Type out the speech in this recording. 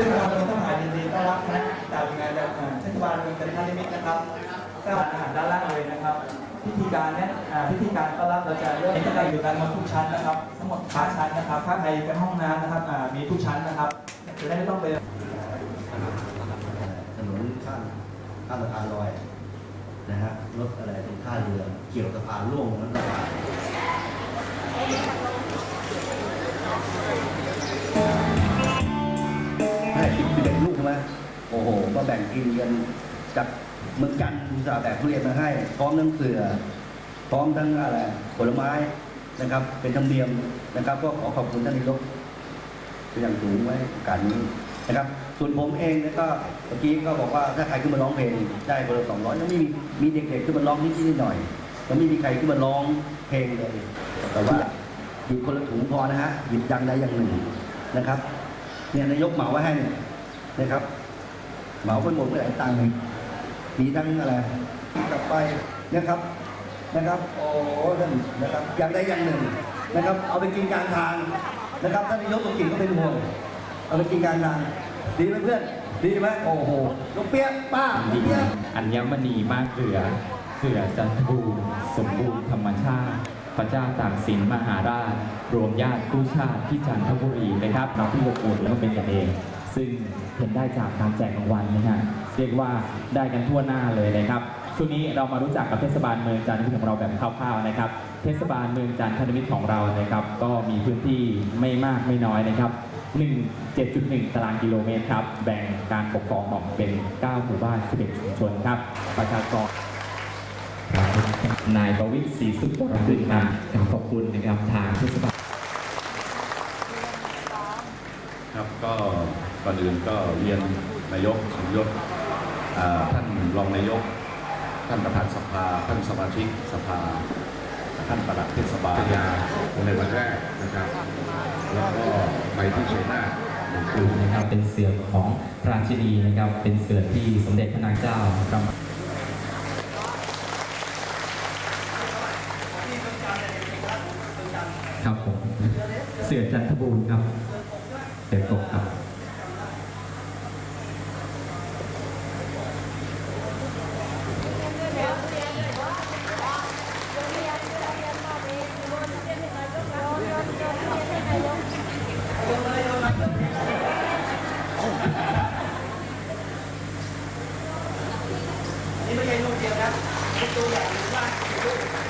ซึ่งานอ่าเทศบาลเมืองจันทนิมิตรนะครับก็อาหารด้านล่างเลยนะครับ พิธีการเนี่ยพิธีการต้อนรับเราจะเริ่มตั้งแต่อยู่กันมดทุกชั้นนะครับ ทั้งหมด5ชั้นนะครับข้างในเป็นห้องน้ำนะครับมีทุกชั้นนะครับจะได้ไม่ต้องไปถนนข้ามข้ามสะพานลอยนะฮะรถอะไรตรงท่าเรือเกี่ยวสะพานล่วงนั้นสะพาน สิบเอ็ดลูกใช่ไหมโอ้โห ก็แบ่งกินกันจากเมืองกันอุตสาห์แบกทุเรียนมาให้ พร้อมทั้งเสือ พร้อมทั้งอะไรผลไม้นะครับ เป็นธรรมเนียมนะครับ ก็ขอขอบคุณท่านนายกเป็นอย่างสูงไว้โอกาสนี้นะครับ ส่วนผมเองเนี่ยก็เมื่อกี้ก็บอกว่าถ้าใครขึ้นมาร้องเพลงได้คนละสองร้อยยังไม่มีมีเด็กๆขึ้นมาร้องนิดๆหน่อยๆยังไม่มีใครขึ้นมาร้องเพลงเลย แต่ว่าหยิบคนละถุงพอนะฮะหยิบอยังใดอย่างหนึ่งนะครับ เนี่ยนายกเหมาไว้ให้เนี่ยนะครับ เหมาไปหมดไม่หลายตังค์มีทั้งอะไรกลับไปนะครับนะครับ โอ้ท่านนะครับอย่างใดอย่างหนึ่งนะครับ เอาไปกินกลางทางนะครับท่านนายกก็กินก็เป็นห่วงเอาไปกินกลางทางดีไหมเพื่อนดีไหมโอ้โหลูกเปี๊ยกป้าลูกเปียกอัญมณีมากเกลือเสือจันทบูรณ์สมบูรณ์ธรรมชาติ พระเจ้าตากสินมหาราช รวมญาติกู้ชาติที่จันทบุรีนะครับเราที่อบอุ่นแล้วก็เป็นกันเอง ซึ่งเห็นได้จากการแจกรางวัลนะฮะเรียกว่าได้กันทั่วหน้าเลยนะครับช่วงนี้เรามารู้จักกับเทศบาลเมืองจันทบุรีของเราแบบคร่าวๆนะครับ เทศบาลเมืองจันทบุรีของเรานะครับ ก็มีพื้นที่ไม่มากไม่น้อยนะครับ1 7.1 ตารางกิโลเมตรครับ แบ่งการปกครองออกเป็น 9 หมู่บ้าน 11 ชุมชนครับ ประชากร นายประวิตรศรีสุขวรคุณครับกราบขอบคุณนะครับทางเทศบาลครับก็ก่อนอื่นก็เรียนนายกสมยศอ่าท่านรองนายก ท่านประธานสภา ท่านสมาชิกสภา ท่านประหลัดเทศบาลยาในวันแรกนะครับ แล้วก็ไปที่ชัยนาทหนึ่งคืน นะครับเป็นเสือของพระราชินีนะครับเป็นเสือที่สมเด็จพระนางเจ้าครับ ครับผม เสือจันทบูรณ์ครับ เสือกบครับ นี่ไม่ใช่ลูกเดียวนะเป็นตัวใหญ่หรือว่าครับแต่ต้องขอบคุณน